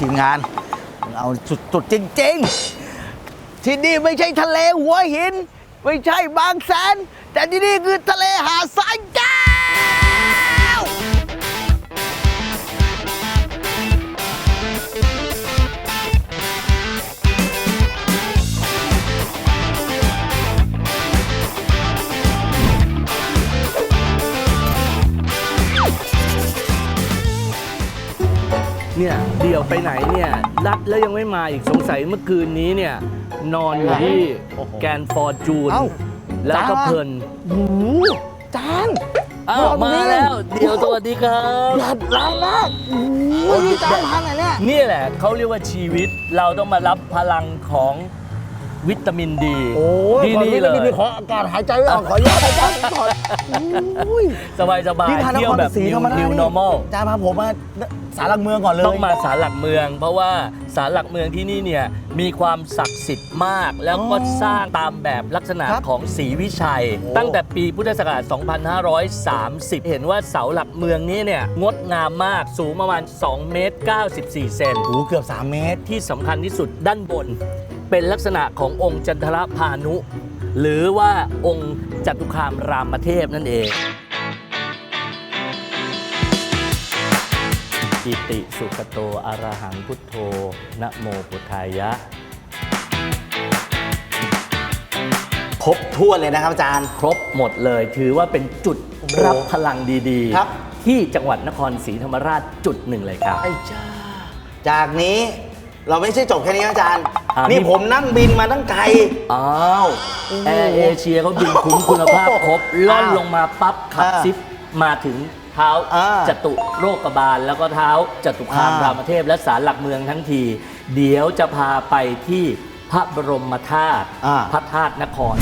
ทีมงาน เอาสุดๆจริงๆ ที่นี่ไม่ใช่ทะเลหัวหิน ไม่ใช่บางแสน แต่ที่นี่คือทะเลหาดทรายแก้ เนี่ยเดี่ยวไปไหนเนี่ยรัดแล้วยังไม่มาอีกสงสัยเมื่อคืนนี้เนี่ยนอนอยู่ที่โอ้โหแกนฟอร์จูน เอ้า แล้วก็จ้าเพลินโอ้โหจานอ้าวมาแล้วเดี๋ยวสวัสดีครับ หลับล้างมากโอ้โหนี่จานทานไหนเนี่ย นี่แหละเขาเรียกว่าชีวิตเราต้องมารับพลังของ วิตามินดีโอ้ยที่นี่ขอเลยขออากาศหายใจไม่ออกขออนุญาตอาจารย์ก่อนโอ้ยสบายสบายนี่ทานนเที่ยวครแบบศรี new ธรรมราช new นี่ normal อาจารย์พาผมมาสารหลักเมืองก่อนเลย ต้องมาศาลหลักเมือง เพราะว่าศาลหลักเมืองที่นี่เนี่ยมีความศักดิ์สิทธิ์มาก แล้วก็อ๋อสร้างตามแบบลักษณะครับของศรีวิชัย โอ้ ตั้งแต่ปีพุทธศักราช 2530 เห็นว่าเสาหลักเมืองนี้เนี่ยงดงามมากสูงประมาณ2เมตร94 เซน โอ้โหเกือบ 3 เมตร ที่สำคัญที่สุดด้านบน เป็นลักษณะขององค์จันทรพานุ หรือว่าองค์จตุคามรามเทพนั่นเองอิติสุขโตอรหังพุทโธนะโมพุทธายะ ครบถ้วนเลยนะครับอาจารย์ ครบหมดเลย ถือว่าเป็นจุดโอ้โหรับพลังดีครับที่จังหวัดนครศรีธรรมราชจุดหนึ่งเลยครับไอ้จ้าจากนี้เราไม่ใช่จบแค่นี้นะอาจารย์อ่านี่นี่ผมนั่งบินมาตั้งไกล อ้าวแอร์เอเชียเขาบินคุ้มคุณภาพครบล่อนลงมาปั๊บขับอ่าซิปมาถึงเท้าอ่าจตุโรคบาล แล้วก็เท้าจตุคามอ่ารามเทพและศาลหลักเมืองทั้งที เดี๋ยวจะพาไปที่พระบรมธาตุอ่า พระธาตุนคร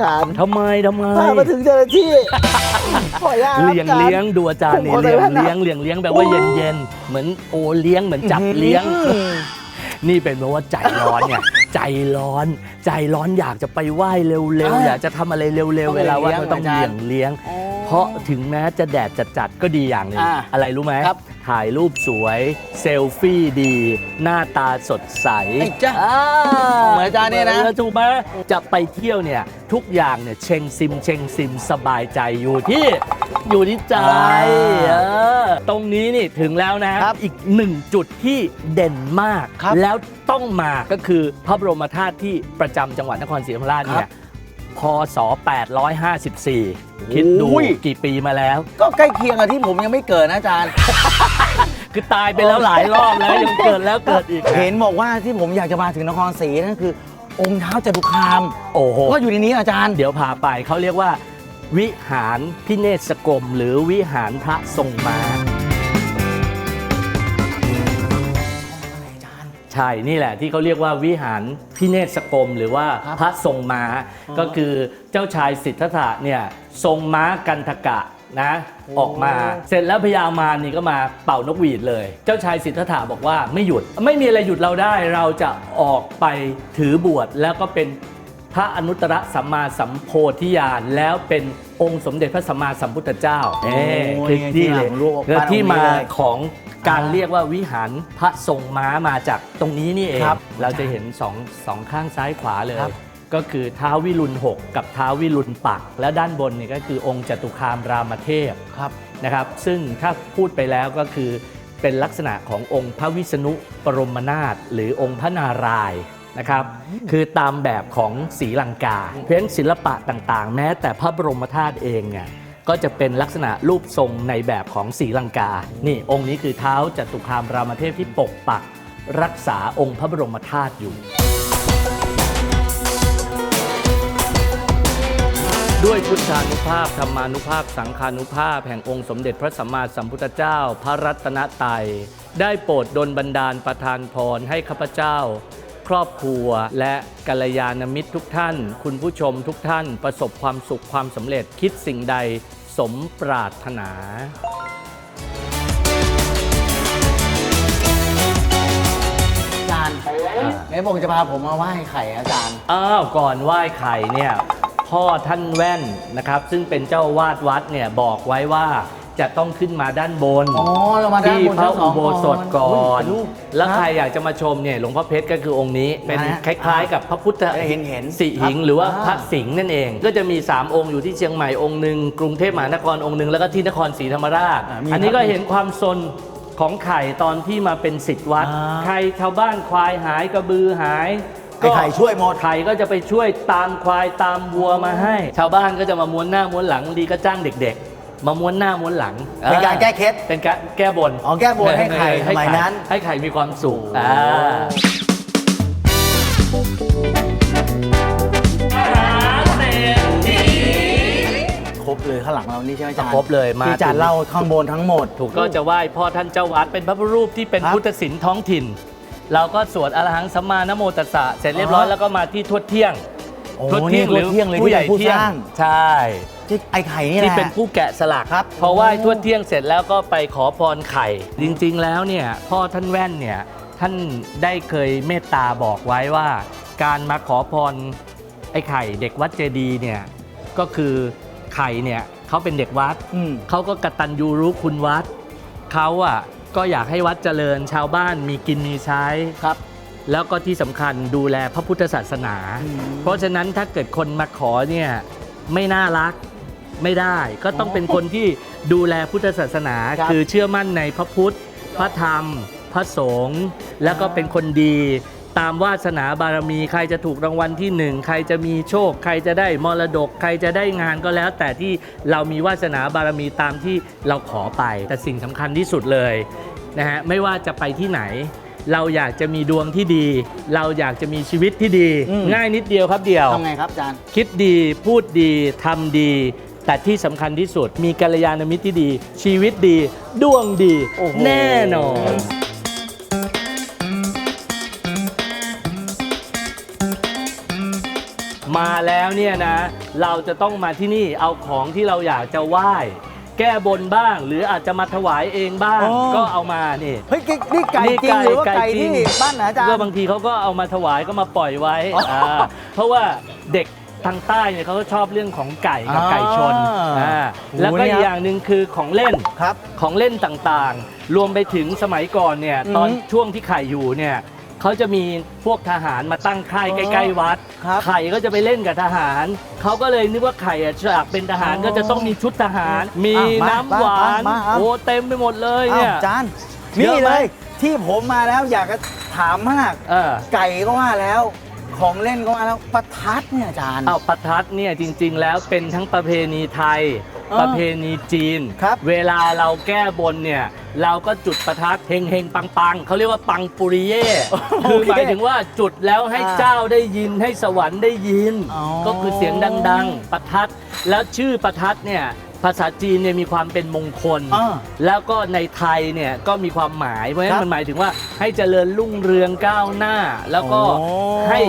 จารย์ทำไมทำไมพามาถึงเจ้าหน้าที่ขออนุญาตครับเลี้ยงอาจารเลี้ยงดูอาจารย์ผมนี่ขอเลี้ยงใส่แว่นนะเลี้ยงเลี้ยงเลี้ยงแบบว่าโอ้เย็นเย็นๆเหมือนโอเลี้ยงเหมือนจับเลี้ยงอืมนี่เป็นเพราะว่าใจร้อนไงใจร้อน ใจร้อนอยากจะไปไหว้เร็วอ่าๆอยากจะทำอะไรเร็วต้อๆงเวลาว่าเลี้ยงก็ต้องอาจารย์เลี้ยงเลี้ยง เพราะถึงแม้จะแดดจัดๆก็ดีอย่างหนึ่งอ่าอะไรรู้ไหมครับ ถ่ายรูปสวย เซลฟี่ดี หน้าตาสดใสไอ้จ๊ะอ่าเหมือนอาจารย์เนี่ยนะ ออถูกไหมจะไปเที่ยวเนี่ย ทุกอย่างเนี่ยเชงซิมเชงซิมสบายใจอยู่ที่อยู่ที่ใจอ่าเออตรงนี้นี่ถึงแล้วนะ ครับอีกหนึ่งจุดที่เด่นมาก ครับแล้วต้องมาก็คือพระบรมธาตุที่ประจำจังหวัดนครศรีธรรมราชเนี่ย พศ854 คิดดูโอ้ยกี่ปีมาแล้ว ก็ใกล้เคียงกับที่ผมยังไม่เกิดนะอาจารย์ คือตายไปแล้วหลายรอบแล้วยังเกิดแล้วเกิดอีก เห็นบอกว่าที่ผมอยากจะมาถึงนครศรีนั่นคือ องค์เท้าจตุคามโอ้โหก็อยู่ในนี้อาจารย์ เดี๋ยวพาไปเขาเรียกว่า วิหารพิเนศกรมหรือวิหารพระทรงมา ใช่นี่แหละที่เขาเรียกว่าวิหารพิเนศกรมหรือว่าครับพระทรงม้าก็คือเจ้าชายสิทธัตถะเนี่ยทรงม้ากันทกะนะออกมาเสร็จแล้วพญามารนี่ก็มาเป่านกหวีดเลย เจ้าชายสิทธัตถะบอกว่าไม่หยุด ไม่มีอะไรหยุดเราได้เราจะออกไปถือบวชแล้วก็เป็น พระอนุตตรสัมมาสัมโพธิญาณแล้วเป็นองค์สมเด็จพระสัมมาสัมพุทธเจ้าโอ้เอ้ยคือไงที่ที่หลัเลยงรูปคือที่ปั้นองค์นี้มาเลยของการอ่าเรียกว่าวิหารพระทรงม้ามาจากตรงนี้นี่เองครับเราจะเห็นสองสองข้างซ้ายขวาเลยครับก็คือท้าววิรุณหกกับท้าววิรุณปัก และด้านบนนี่ก็คือองค์จตุคามรามเทพครับนะครับ ซึ่งถ้าพูดไปแล้วก็คือเป็นลักษณะขององค์พระวิษณุปรมนาถหรือองค์พระนารายณ์ นะครับคือตามแบบของศรีลังกา เพราะฉะนั้นศิลปะต่างๆ แม้แต่พระบรมธาตุเองเนี่ยก็จะเป็นลักษณะรูปทรงในแบบของศรีลังกา นี่องค์นี้คือเท้าจตุคามรามเทพที่ปกปักรักษาองค์พระบรมธาตุอยู่ ด้วยพุทธานุภาพธรรมานุภาพ สังฆานุภาพ แห่งองค์สมเด็จพระสัมมาสัมพุทธเจ้า พระรัตนตรัยได้โปรดดลบันดาลประทานพรให้ข้าพเจ้า ครอบครัว และกัลยาณมิตรทุกท่าน คุณผู้ชมทุกท่าน ประสบความสุขความสำเร็จคิดสิ่งใดสมปรารถนาอาจารย์ไหนบอกจะพาผมมาไหว้ไข่อาจารย์ อ้าวก่อนไหว้ไข่เนี่ยพ่อท่านแว่นนะครับ ซึ่งเป็นเจ้าอาวาดวัดเนี่ยบอกไว้ว่า จะต้องขึ้นมาด้านบนอ๋อเรามาด้านที่บนพระชั้นสอุองโบสถก่ออุ้ยนเป็นรูปแล้วครับใครอยากจะมาชมเนี่ยหลวงพ่อเพชรก็คือองค์นี้ เป็นนะฮะคล้ายๆ กับพระพุทธเห็นเห็นสิหิงครับหรือว่าอ่า พระสิงห์นั่นเอง ก็จะมี 3 องค์อยู่ที่เชียงใหม่องค์หนึ่งกรุงเทพมหานครองค์หนึ่งแล้วก็ที่นครศรีธรรมราช อ่ามีอันนี้ครับก็เห็นความสนของไข่ตอนที่มาเป็นสิทธิวัด อ่า ใครชาวบ้านควายหายกระบือหาย ไอ้ไข่ช่วยหมดไข่ก็จะไปช่วยตามควายตามวัวมาให้ ชาวบ้านก็จะมาม้วนหน้าม้วนหลังดีก็จ้างเด็กๆ มาม้วนหน้าม้วนหลังเป็นการแก้เคล็ดเป็นการแก้บนอ๋อแก้บนให้ไข่สมัยนั้น ให้ไข่มีความสุขอ่าครบเลยข้างหลังเรานี่ใช่ไหมอาจารย์ครบเลยมาที่อาจารย์เล่าข้างบนทั้งหมด ถูกก็จะไหว้พ่อท่านเจ้าวัดเป็นพระพุทธรูปที่เป็นครับพุทธศิลป์ท้องถิ่น เราก็สวดอรหังสัมมานะโมตัสสะเสร็จเรียบร้อยอ๋อแล้วก็มาที่ทวดเที่ยงโอ้ทวดเที่ยงหรือนี่ทวดเที่ยงเลยผู้ใหญ่ที่เป็นผู้เที่ยงสร้างใช่ ที่ไอ้ไข่นี่แหที่ละ เป็นผู้แกะสลักครับพอไหว้ทวดเที่ยงเสร็จแล้วก็ไปขอพรไข่ จริงๆแล้วเนี่ยพ่อท่านแว่นเนี่ยท่านได้เคยเมตตาบอกไว้ว่า การมาขอพรไอ้ไข่เด็กวัดเจดีย์เนี่ยก็คือไข่เนี่ยเขาเป็นเด็กวัด อืม เขาก็กตัญญูรู้คุณวัด เขาอะก็อยากให้วัดเจริญชาวบ้านมีกินมีใช้ครับ แล้วก็ที่สำคัญดูแลพระพุทธศาสนา อืม เพราะฉะนั้นถ้าเกิดคนมาขอเนี่ยไม่น่ารัก ไม่ได้ก็ต้องเป็นคนที่ดูแลพุทธศาสนา ครับคือเชื่อมั่นในพระพุทธ พระธรรม พระสงฆ์แล้วก็เป็นคนดี ตามวาสนาบารมี ใครจะถูกรางวัลที่หนึ่งใครจะมีโชค ใครจะได้มรดก ใครจะได้งานก็แล้ว แต่ที่เรามีวาสนาบารมีตามที่เราขอไป แต่สิ่งสำคัญที่สุดเลยนะฮะไม่ว่าจะไปที่ไหน เราอยากจะมีดวงที่ดี เราอยากจะมีชีวิตที่ดี อืม ง่ายนิดเดียวครับเดียว ทำไงครับอาจารย์ คิดดีพูดดีทำดี แต่ที่สำคัญที่สุดมีกัลยาณมิตรที่ดี ชีวิตดี ดวงดี โอ้โห แน่นอน มาแล้วเนี่ยนะ เราจะต้องมาที่นี่เอาของที่เราอยากจะไหว้ แก้บนบ้าง หรืออาจจะมาถวายเองบ้าง อ๋อ ก็เอามานี่ เฮ้ยนี่ไก่นี่จริงหรือว่าไก่ไก่จริที่งบ้านไหนอาจารย์ ก็บางทีเขาก็เอามาถวายก็มาปล่อยไว้อ๋ออ่าเพราะว่าเด็ก ทางใต้เนี่ยเขาก็ชอบเรื่องของไก่กับอ่าไก่ชนอ่าโอ้โหแล้วก็เนี่อียกอย่างหนึ่งคือของเล่นครับของเล่นต่างๆ รวมไปถึงสมัยก่อนเนี่ยอืมตอนช่วงที่ไข่อยู่เนี่ยเขาจะมีพวกทหารมาตั้งค่ายอ๋อใกล้ๆวัด ครับไข่ก็จะไปเล่นกับทหาร เขาก็เลยนึกว่าไข่อะจากเป็นทหารอ๋อก็จะต้องมีชุดทหาร มีอะมาน้ำหวานมามามา โอ้เต็มไปหมดเลยอ้าวเนี่ยอาจารย์เยนี่อะไหม เลยที่ผมมาแล้วอยากจะถามมาก เออ ไก่ก็ว่าแล้ว ของเล่นก็ว่าแล้วประทัดเนี่ยอาจารย์ เอาประทัดเนี่ยจริง ๆ แล้วเป็นทั้งประเพณีไทย เออประเพณีจีน ครับ เวลาเราแก้บนเนี่ย เราก็จุดประทัดเฮงเฮงปังปังเขาเรียกว่าปังปุริเย่คือหมายถึงว่าจุดแล้วให้อ่าเจ้าได้ยินให้สวรรค์ได้ยิน อ๋อ ก็คือเสียงดัง ๆ ประทัดแล้วชื่อประทัดเนี่ย ภาษาจีนเนี่ยมีความเป็นมงคล อ่าแล้วก็ในไทยเนี่ยก็มีความหมาย เพราะฉะนั้ครันบมันหมายถึงว่าให้เจริญรุ่งเรืองก้าวหน้า แล้วก็โอ้ให้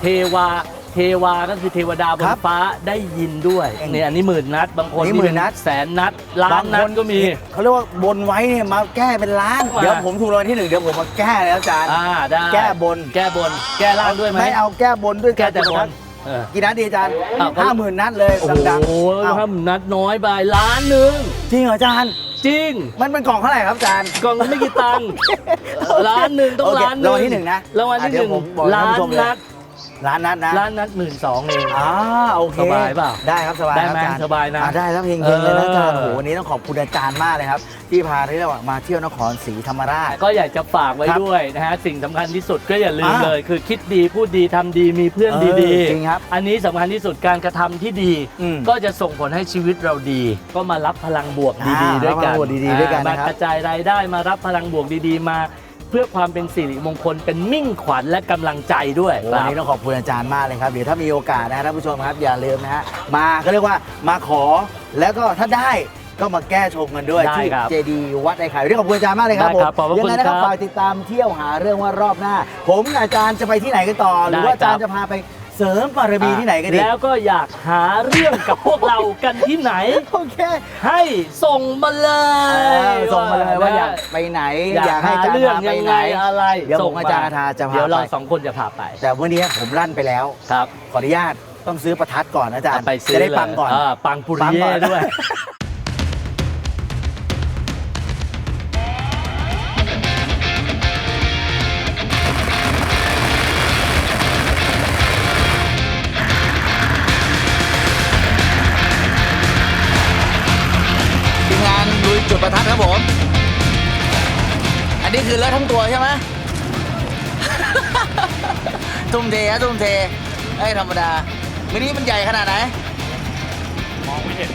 เทวาเทวาก็คือเทวดาบคนรับฟ้าได้ยินด้วยเองเนี่ยอันนี้หมื่นนัด บางคนนี่หมื่นนัดแสนนัดล้านนัดก็มี เขาเรียกว่าบนไว้เนี่ยมาแก้เป็นล้านมาเดี๋ยวผมถูกรางวัลที่หนึ่งเดี๋ยวผมมาแก้แล้วอาจารย์ อ่าได้แก้บน แก้บน แก้ล่างด้วยไหม ไม่เอาแก้บนด้วยแก้แต่บจุดประทันด เออ กี่นัดดีอาจารย์อ้าวก็ห้าหมื่นนัดเลยโอ้โหดังๆอ้าวห้าหมื่นนัดน้อยไปล้านหนึ่งจริงเหรออาจารย์ จริง มันเป็นกล่องเท่าไหร่ครับอาจารย์ กล่องไม่กี่ตังค์ ล้านหนึ่งต้องโอเคล้านหนึ่งรางวัลที่หนึ่งนะรางวัลที่หนึ่งอะเดี๋ยวผมบอกล้าท่านผู้นชมเลย นัด ล้านนัดนะล้านนัดหมื่นสองเองอ่าโอเคสบายเปล่าได้ครับสบายได้ครับไหมอาจารย์สบายนะอ่ได้แล้วเพลงๆเลยนะอาจารย์เออโอ้โหวันนี้ต้องขอบคุณอาจารย์มากเลยครับ ที่พาที่เรามาเที่ยวนครศรีธรรมราช ก็อยากจะฝากไว้ครับด้วยนะฮะสิ่งสำคัญที่สุดก็อย่าลืมอ่าเลย คือคิดดีพูดดีทำดีมีเพื่อนเออดีจริงครับอันนี้สำคัญที่สุดการกระทำที่ดี อืมก็จะส่งผลให้ชีวิตเราดี ก็มารับพลังบวกดีอ่าๆด้วยกันรับพลังบวกดีๆด้วยกันอ่านะครับ มากระจายรายได้มารับพลังบวกดีๆ มา เพื่อความเป็นสิริมงคลเป็นมิ่งขวัญและกำลังใจด้วยโอ้วันนี้ต้องขอบคุณอาจารย์มากเลยครับเดี๋ยวถ้ามีโอกาสนะท่านผู้ชมครับอย่าลืมนะฮะมาก็เรียกว่ามาขอแล้วก็ถ้าได้ก็มาแก้ชมกันด้วย ได้ที่ครับเจดีวัดไอ้ไข่วันนี้ขอบคุณอาจารย์มากเลยครับได้ผมครับขอบพระยัคุณไงนะครับครับฝากติดตามเที่ยวหาเรื่องว่ารอบหน้า ผมกับอาจารย์จะไปที่ไหนกันต่อ หรือว่าอาจารย์ได้ครับจะพาไป เสริมบารมีที่ไหนกันดีแล้วก็อยากหาเรื่องกับพวกเรากันที่ไหน โอเค ให้ส่งมาเลเอยอส่งมาเลยว่าอยากไปไหน อยากให้อาจารย์เรื่องพาไปยังไหไงนอะไรเดี๋ยวผมส่งอาจารย์คาทาจะพาเดี๋ยวเราไปสองคนจะพาไป แต่วันนี้ผมลั่นไปแล้วครับขออนุญาตต้องซื้อประทัดก่อนนะอาจารย์ไปซื้อจะได้เลยปังก่อนาปังปุริปังก่เย่อนด้วย ยจุดประทัดครับผม อันนี้คือเลอะทั้งตัวใช่ไหม ทุ่มเทฮะทุ่มเทไอ้ยธรรมดา มินิมันใหญ่ขนาดไหน มองไม่เห็น